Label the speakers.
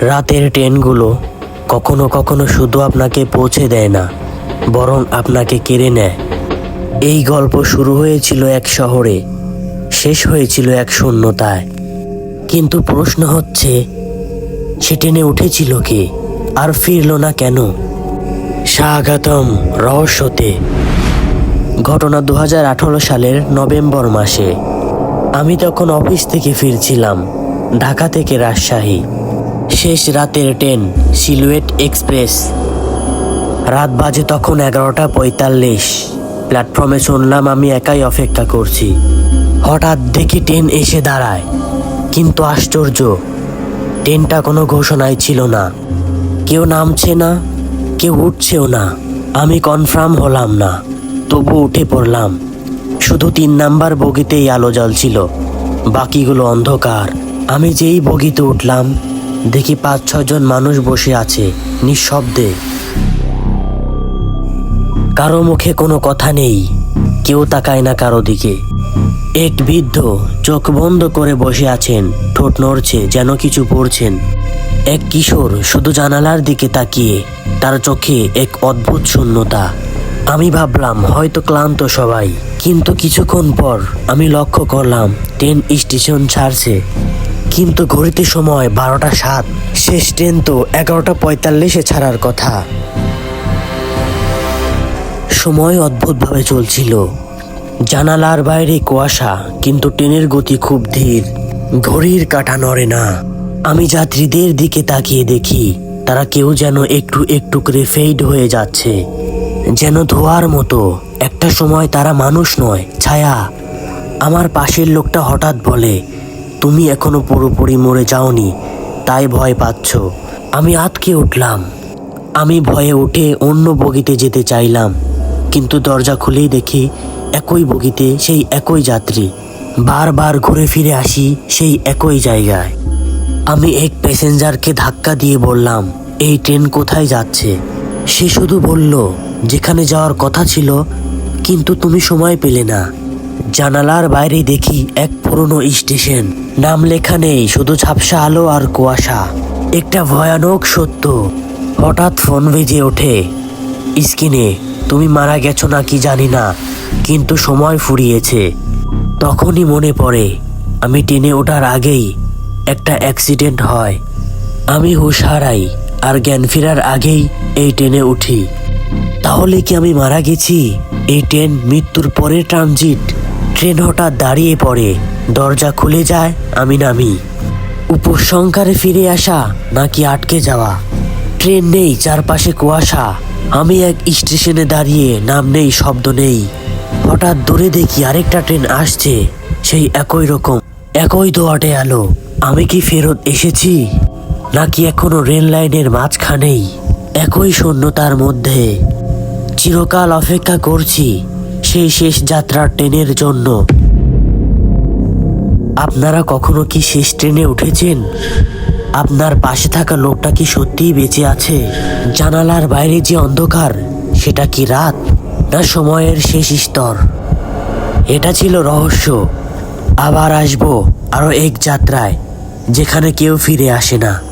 Speaker 1: রাতের ট্রেনগুলো কখনো কখনো শুধু আপনাকে পৌঁছে দেয় না, বরং আপনাকে কেড়ে নেয়। এই গল্প শুরু হয়েছিল এক শহরে, শেষ হয়েছিল এক শূন্যতায়। কিন্তু প্রশ্ন হচ্ছে, সে ট্রেনে উঠেছিল কে আর ফিরল না কেন? স্বাগতম রহস্যতে। ঘটনা দু হাজার আঠারো সালের নভেম্বর মাসে। আমি তখন অফিস থেকে ফিরছিলাম, ঢাকা থেকে রাজশাহী। শেষ রাতের ট্রেন, সিলুয়েট এক্সপ্রেস। রাত বাজে তখন এগারোটা পঁয়তাল্লিশ। প্ল্যাটফর্মে শুনলাম আমি একাই অপেক্ষা করছি। হঠাৎ দেখি ট্রেন এসে দাঁড়ায়। কিন্তু আশ্চর্য, ট্রেনটা কোনো ঘোষণায় ছিল না। কেউ নামছে না, কেউ উঠছেও না। আমি কনফার্ম হলাম না, তবু উঠে পড়লাম। শুধু তিন নাম্বার বগিতেই আলো জ্বলছিল। বাকিগুলো অন্ধকার। আমি যেই বগিতে উঠলাম দেখি পাঁচ ছজন মানুষ বসে আছে, নিঃশব্দে। কারও মুখে কোনো কথা নেই, কেউ তাকায় না কারও দিকে। এক বৃদ্ধ চোখ বন্ধ করে বসে আছেন, ঠোঁট নড়ছে, যেন কিছু পড়ছেন। এক কিশোর শুধু জানালার দিকে তাকিয়ে, তার চোখে এক অদ্ভুত শূন্যতা। আমি ভাবলাম, হয়তো ক্লান্ত সবাই, কিন্তু কিছুক্ষণ পর আমি লক্ষ্য করলাম, ট্রেন স্টেশন ছাড়ছে। কিন্তু ঘড়িতে সময় বারোটা সাত। শেষ ট্রেন তো এগারোটা পঁয়তাল্লিশে ছাড়ার কথা। সময় অদ্ভুতভাবে চলছিল। জানালার বাইরে কুয়াশা, কিন্তু ট্রেনের গতি খুব ধীর। ঘড়ির কাঁটা নড়ে না। আমি যাত্রীদের দিকে তাকিয়ে দেখি, তারা কেউ যেন একটু একটু করে ফেড হয়ে যাচ্ছে। যেন ধোয়ার মতো। একটা সময় তারা মানুষ নয়, ছায়া। আমার পাশের লোকটা হঠাৎ বলে তুমি এখনও পুরোপুরি মরে যাওনি, তাই ভয় পাচ্ছ। আমি আতকে উঠলাম। আমি ভয়ে উঠে অন্য বগিতে যেতে চাইলাম, কিন্তু দরজা খুলেই দেখি একই বগিতে সেই একই যাত্রী। বারবার ঘুরে ফিরে আসি সেই একই জায়গায়। আমি এক প্যাসেঞ্জারকে ধাক্কা দিয়ে বললাম, এই ট্রেন কোথায় যাচ্ছে? সে শুধু বলল, যেখানে যাওয়ার কথা ছিল, কিন্তু তুমি সময় পেলে না। জানালার বাইরে দেখি এক পুরনো স্টেশন। নাম লেখা নেই, শুধু ঝাপসা আলো আর কুয়াশা। একটা ভয়ানক সত্য। হঠাৎ ফোন বেজে ওঠে। স্ক্রিনে, তুমি মারা গেছো নাকি জানি না, কিন্তু সময় ফুরিয়েছে। তখনই মনে পড়ে, আমি ট্রেনে ওঠার আগেই একটা অ্যাক্সিডেন্ট হয়। আমি হুশ হারাই আর জ্ঞান ফেরার আগেই এই ট্রেনে উঠি। তাহলে কি আমি মারা গেছি? এই ট্রেন মৃত্যুর পরে ট্রানজিট। ট্রেন হঠাৎ দাঁড়িয়ে পড়ে। দরজা খুলে যায় আমি নামি উপসংহারে ফিরে আসা নাকি আটকে যাওয়া। ট্রেন নেই, চারপাশে কুয়াশা। আমি এক স্টেশনে দাঁড়িয়ে নাম নেই, শব্দ নেই। হঠাৎ দূরে দেখি আরেকটা ট্রেন আসছে, সেই একই রকম। একই দোয়াটে আলো। আমি কি ফেরত এসেছি? নাকি এখনও রেল লাইনের মাঝখানেই? একই শূন্যতার মধ্যে। চিরকাল অপেক্ষা করছি। সেই শেষ যাত্রার ট্রেনের জন্য। আপনারা কখনো কি শেষ ট্রেনে উঠেছেন? আপনার পাশে থাকা লোকটা কি সত্যিই বেঁচে আছে? জানালার বাইরে যে অন্ধকার, সেটা কি রাত না সময়ের শেষ স্তর? এটা ছিল রহস্য। আবার আসব আরও এক যাত্রায়, যেখানে কেউ ফিরে আসে না।